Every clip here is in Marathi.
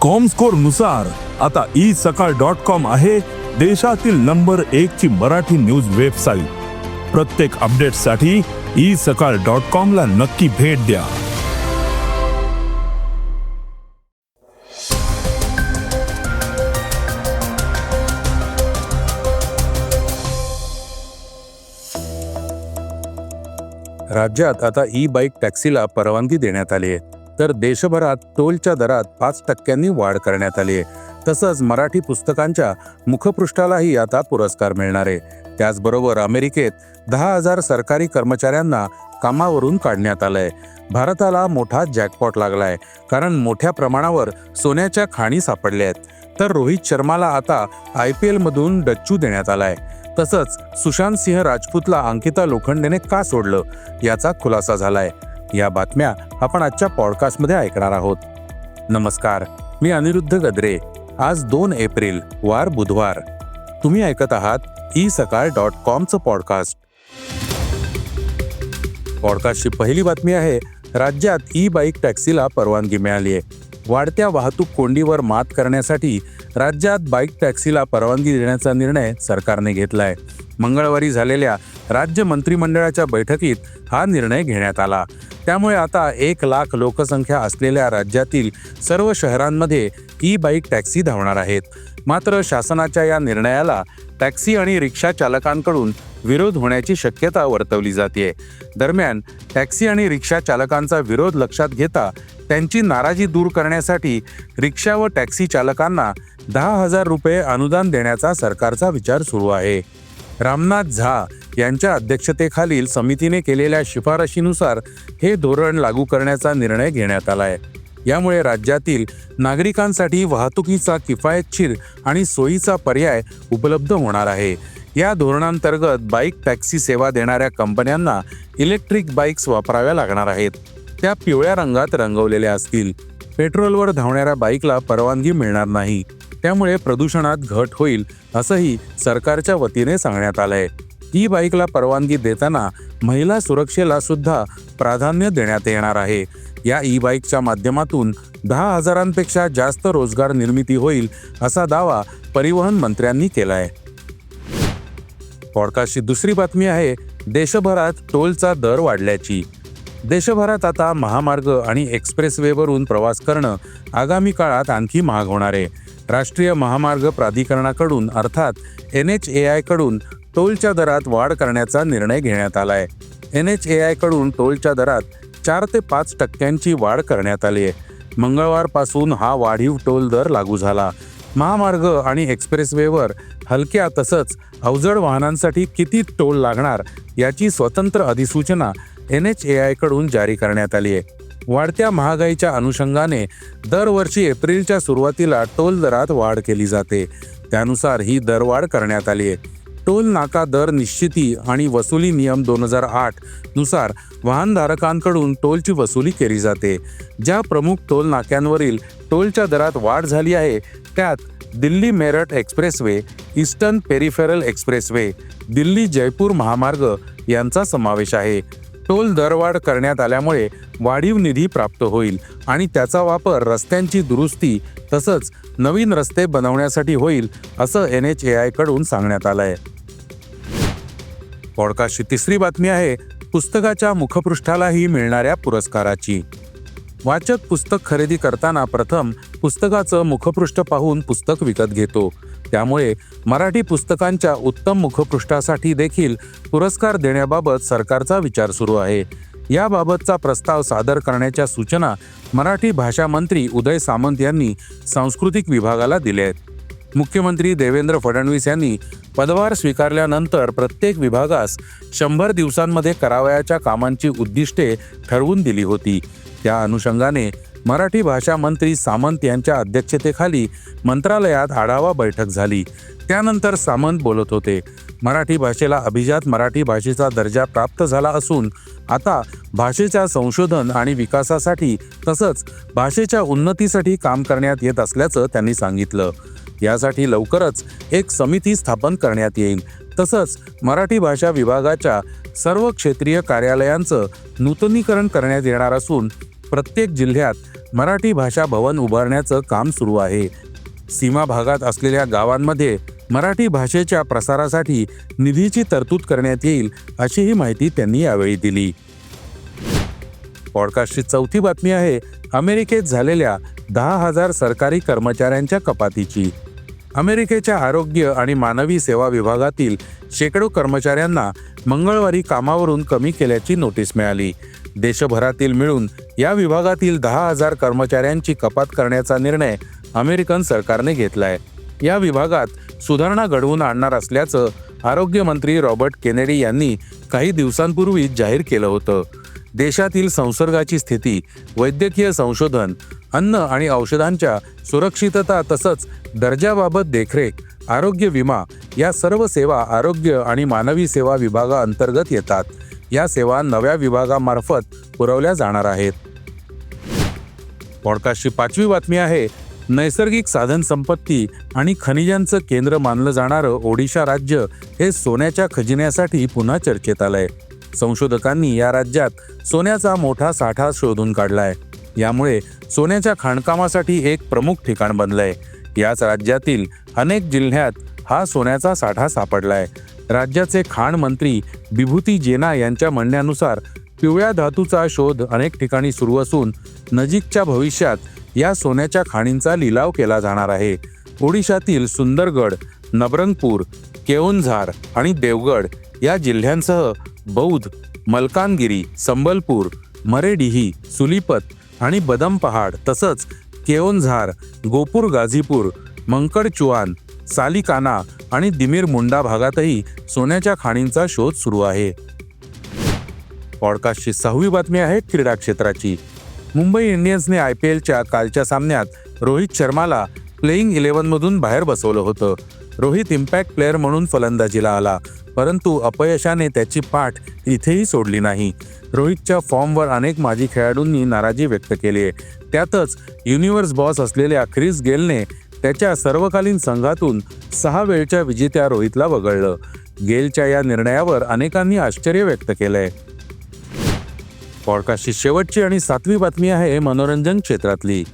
कॉमस्कोरनुसार आता ई सकाळ डॉट कॉम आहे देशातील नंबर एक ची मराठी न्यूज वेबसाईट प्रत्येक अपडेटसाठी ई सकाळ डॉट कॉम ला नक्की भेट द्या. राज्यात आता ई बाईक टॅक्सीला परवानगी देण्यात आली आहे. तर देशभरात टोलच्या दरात पाच टक्क्यांनी वाढ करण्यात आली आहे. तसंच मराठी पुस्तकांच्या मुखपृष्ठालाही आता पुरस्कार मिळणार आहे. त्याचबरोबर अमेरिकेत दहा हजार सरकारी कर्मचाऱ्यांना कामावरून काढण्यात आलंय. भारताला मोठा जॅकपॉट लागलाय कारण मोठ्या प्रमाणावर सोन्याच्या खाणी सापडल्या आहेत. तर रोहित शर्माला आता आय पी एलमधून डच्चू देण्यात आलाय. तसंच सुशांत सिंह राजपूतला अंकिता लोखंडेने का सोडलं? याचा खुलासा झालाय. या बातम्या आपण आजच्या पॉडकास्टमध्ये ऐकणार आहोत. नमस्कार मी अनिरुद्ध गद्रे. आज दोन एप्रिल वार बुधवार. तुम्ही ऐकत आहात ई सकाळ डॉट कॉमचं पॉडकास्ट पॉडकास्टची पहिली बातमी आहे राज्यात ई बाईक टॅक्सीला परवानगी मिळाली आहे. वाढत्या वाहतूक कोंडीवर मात करण्यासाठी राज्यात बाईक टॅक्सीला परवानगी देण्याचा निर्णय सरकारने घेतला आहे मंगळवारी झालेल्या राज्य मंत्रिमंडळाच्या बैठकीत हा निर्णय घेण्यात आला. त्यामुळे आता एक लाख लोकसंख्या असलेल्या राज्यातील सर्व शहरांमध्ये ई बाईक टॅक्सी धावणार आहेत. मात्र शासनाच्या या निर्णयाला टॅक्सी आणि रिक्षा चालकांकडून विरोध होण्याची शक्यता वर्तवली जाते. दरम्यान टॅक्सी आणि रिक्षा चालकांचा विरोध लक्षात घेता त्यांची नाराजी दूर करण्यासाठी रिक्षा व टॅक्सी चालकांना दहा हजार रुपये अनुदान देण्याचा सरकारचा विचार सुरू आहे. रामनाथ झा यांच्या अध्यक्षतेखालील समितीने केलेल्या शिफारशीनुसार हे धोरण लागू करण्याचा निर्णय घेण्यात आला आहे यामुळे राज्यातील नागरिकांसाठी वाहतुकीचा किफायतशीर आणि सोयीचा पर्याय उपलब्ध होणार आहे. या धोरणांतर्गत बाईक टॅक्सी सेवा देणाऱ्या कंपन्यांना इलेक्ट्रिक बाईक्स वापराव्या लागणार आहेत. त्या पिवळ्या रंगात रंगवलेल्या असतील. पेट्रोलवर धावणाऱ्या बाईकला परवानगी मिळणार नाही. त्यामुळे प्रदूषणात घट होईल असंही सरकारच्या वतीने सांगण्यात आलंय. ई बाईकला परवानगी देताना महिला सुरक्षेला सुद्धा प्राधान्य देण्यात येणार आहे. या ई बाईकच्या माध्यमातून दहा हजारांपेक्षा जास्त रोजगार निर्मिती होईल असा दावा परिवहन मंत्र्यांनी केलाय. पॉडकास्टची दुसरी बातमी आहे देशभरात टोलचा दर वाढल्याची. देशभरात आता महामार्ग आणि एक्सप्रेसवेवरून प्रवास करणं आगामी काळात आणखी महाग होणार आहे. राष्ट्रीय महामार्ग प्राधिकरणाकडून अर्थात एन एच ए आयकडून टोलच्या दरात वाढ करण्याचा निर्णय घेण्यात आलाय. एन एच ए आयकडून टोलच्या दरात चार ते पाच टक्क्यांची वाढ करण्यात आली आहे. मंगळवारपासून हा वाढीव टोल दर लागू झाला. महामार्ग आणि एक्सप्रेसवेवर हलक्या तसंच अवजड वाहनांसाठी किती टोल लागणार याची स्वतंत्र अधिसूचना एन एच ए आयकडून जारी करण्यात आली आहे. वाढत्या महागाईच्या अनुषंगाने दरवर्षी एप्रिलच्या सुरुवातीला टोल दरात वाढ केली जाते. त्यानुसार ही दरवाढ करण्यात आली आहे. टोल नाका दर निश्चिती आणि वसुली नियम दोन हजार आठनुसार वाहनधारकांकडून टोलची वसुली केली जाते. ज्या प्रमुख टोल नाक्यांवरील टोलच्या दरात वाढ झाली आहे त्यात Delhi Meerut expressway eastern peripheral expressway Delhi Jaipur महामार्ग यांचा समावेश आहे. टोल दरवाढ करण्यात आल्यामुळे वाढीव निधी प्राप्त होईल आणि त्याचा वापर रस्त्यांची दुरुस्ती तसंच नवीन रस्ते बनवण्यासाठी होईल असं एन एच ए आयकडून सांगण्यात आलंय. पॉडकास्टची तिसरी बातमी आहे पुस्तकाच्या मुखपृष्ठालाही मिळणाऱ्या पुरस्काराची. वाचक पुस्तक खरेदी करताना प्रथम पुस्तकाचं मुखपृष्ठ पाहून पुस्तक विकत घेतो. त्यामुळे मराठी पुस्तकांच्या उत्तम मुखपृष्ठासाठी देखील पुरस्कार देण्याबाबत सरकारचा विचार सुरू आहे. याबाबतचा प्रस्ताव सादर करण्याच्या सूचना मराठी भाषा मंत्री उदय सामंत यांनी सांस्कृतिक विभागाला दिल्या आहेत. मुख्यमंत्री देवेंद्र फडणवीस यांनी पदभार स्वीकारल्यानंतर प्रत्येक विभागास शंभर दिवसांमध्ये करावयाच्या कामांची उद्दिष्टे ठरवून दिली होती. त्या अनुषंगाने मराठी भाषा मंत्री सामंत यांच्या अध्यक्षतेखाली मंत्रालयात आढावा बैठक झाली. त्यानंतर सामंत बोलत होते. मराठी भाषेला अभिजात मराठी भाषेचा दर्जा प्राप्त झाला असून आता भाषेच्या संशोधन आणि विकासासाठी तसंच भाषेच्या उन्नतीसाठी काम करण्यात येत असल्याचं त्यांनी सांगितलं. यासाठी लवकरच एक समिती स्थापन करण्यात येईल. तसंच मराठी भाषा विभागाच्या सर्व क्षेत्रीय कार्यालयांचं नूतनीकरण करण्यात येणार असून प्रत्येक जिल्ह्यात मराठी भाषा भवन उभारण्याचं काम सुरू आहे. सीमा भागात असलेल्या गावांमध्ये मराठी भाषेच्या प्रसारासाठी निधीची तरतूद करण्यात येईल अशीही माहिती त्यांनी यावेळी दिली. पॉडकास्टची चौथी बातमी आहे अमेरिकेत झालेल्या दहा हजार सरकारी कर्मचाऱ्यांच्या कपातीची. अमेरिकेच्या आरोग्य आणि मानवी सेवा विभागातील शेकडो कर्मचाऱ्यांना मंगळवारी कामावरून कमी केल्याची नोटीस मिळाली. देशभरातील मिळून या विभागातील दहा हजार कर्मचाऱ्यांची कपात करण्याचा निर्णय अमेरिकन सरकारने घेतलाय. या विभागात सुधारणा घडवून आणणार असल्याचं आरोग्यमंत्री रॉबर्ट केनेडी यांनी काही दिवसांपूर्वी जाहीर केलं होतं. देशातील संसर्गाची स्थिती वैद्यकीय संशोधन अन्न आणि औषधांच्या सुरक्षितता तसंच दर्जाबाबत देखरेख आरोग्य विमा या सर्व सेवा आरोग्य आणि मानवी सेवा विभागाअंतर्गत येतात. या सेवा नव्या विभागामार्फत पुरवल्या जाणार आहेत. पॉडकास्टची पाचवी बातमी आहे नैसर्गिक साधन संपत्ती आणि खनिजांचं केंद्र मानलं जाणारं ओडिशा राज्य हे सोन्याच्या खजिन्यासाठी पुन्हा चर्चेत आलंय. संशोधकांनी या राज्यात सोन्याचा मोठा साठा शोधून काढलाय. यामुळे सोन्याच्या खाणकामासाठी एक प्रमुख ठिकाण बनलंय. याच राज्यातील अनेक जिल्ह्यात हा सोन्याचा साठा सापडलाय. राज्याचे खाण मंत्री विभूती जेना यांच्या म्हणण्यानुसार पिवळ्या धातूचा शोध अनेक ठिकाणी सुरू असून नजीकच्या भविष्यात या सोन्याच्या खाणींचा लिलाव केला जाणार आहे. ओडिशातील सुंदरगड नबरंगपूर केओनझार आणि देवगड या जिल्ह्यांसह बौद्ध मलकानगिरी संबलपूर मरेडिही सुलीपत आणि बदम पहाड तसंच केओनझार गोपूर गाझीपूर मंकडचुआन सालिकाना आणि दिमीर मुंडा भागातही सोन्याच्या खाणींचा शोध सुरू आहे. पॉडकास्टची सहावी बातमी आहे क्रीडा क्षेत्राची. मुंबई इंडियन्सने आय पी एलच्या कालच्या सामन्यात रोहित शर्माला प्लेईंग इलेव्हनमधून बाहेर बसवलं होतं. रोहित इम्पॅक्ट प्लेअर म्हणून फलंदाजीला आला परंतु अपयशाने त्याची पाठ इथेही सोडली नाही. रोहितच्या फॉर्मवर अनेक माजी खेळाडूंनी नाराजी व्यक्त केली आहे. त्यातच युनिव्हर्स बॉस असलेल्या ख्रिस गेलने त्याच्या सर्वकालीन संघातून सहा वेळच्या विजेत्या रोहितला वगळलं. गेलच्या या निर्णयावर अनेकांनी आश्चर्य व्यक्त केलंय. पॉडकास्टची शेवटची आणि सातवी बातमी आहे मनोरंजन क्षेत्रातली.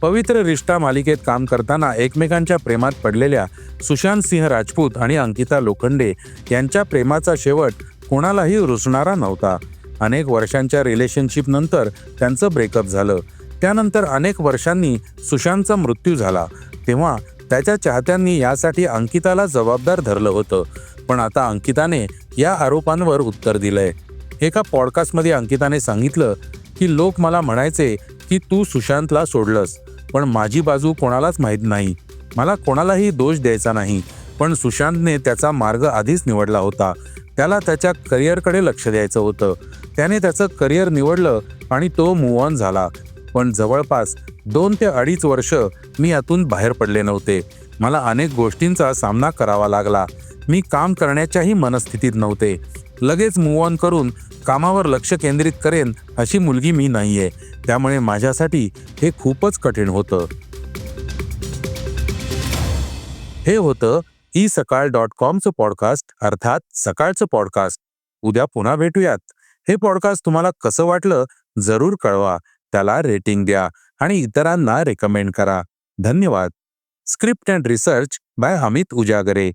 पवित्र रिश्ता मालिकेत काम करताना एकमेकांच्या प्रेमात पडलेल्या सुशांत सिंह राजपूत आणि अंकिता लोखंडे यांच्या प्रेमाचा शेवट कोणालाही रुसणारा नव्हता. अनेक वर्षांच्या रिलेशनशिप नंतर त्यांचं ब्रेकअप झालं. त्यानंतर अनेक वर्षांनी सुशांतचा मृत्यू झाला. तेव्हा त्याच्या चाहत्यांनी यासाठी अंकिताला जबाबदार धरलं होतं. पण आता अंकिताने या आरोपांवर उत्तर दिलंय. एका पॉडकास्टमध्ये अंकिताने सांगितलं की लोक मला म्हणायचे की तू सुशांतला सोडलंस पण माझी बाजू कोणालाच माहीत नाही. मला कोणालाही दोष द्यायचा नाही. पण सुशांतने त्याचा मार्ग आधीच निवडला होता. त्याला त्याच्या करिअरकडे लक्ष द्यायचं होतं. त्याने त्याचं करिअर निवडलं आणि तो मूव ऑन झाला. पण जवळपास दोन ते अडीच वर्ष मी यातून बाहेर पडले नव्हते. मला अनेक गोष्टींचा सामना करावा लागला. मी काम करण्याच्याही मनस्थितीत नव्हते. लगेच मूव ऑन करून कामावर लक्ष केंद्रित करेन अशी मुलगी मी नाहीये. त्यामुळे माझ्यासाठी हे खूपच कठीण होतं. हे होतं ई सकाळ डॉट कॉमचं पॉडकास्ट अर्थात सकाळचं पॉडकास्ट. उद्या पुन्हा भेटूयात. हे पॉडकास्ट तुम्हाला कसं वाटलं जरूर कळवा. त्याला रेटिंग द्या. आणि इतरांना रेकमेंड करा. धन्यवाद. Script and research by Amit Ujagare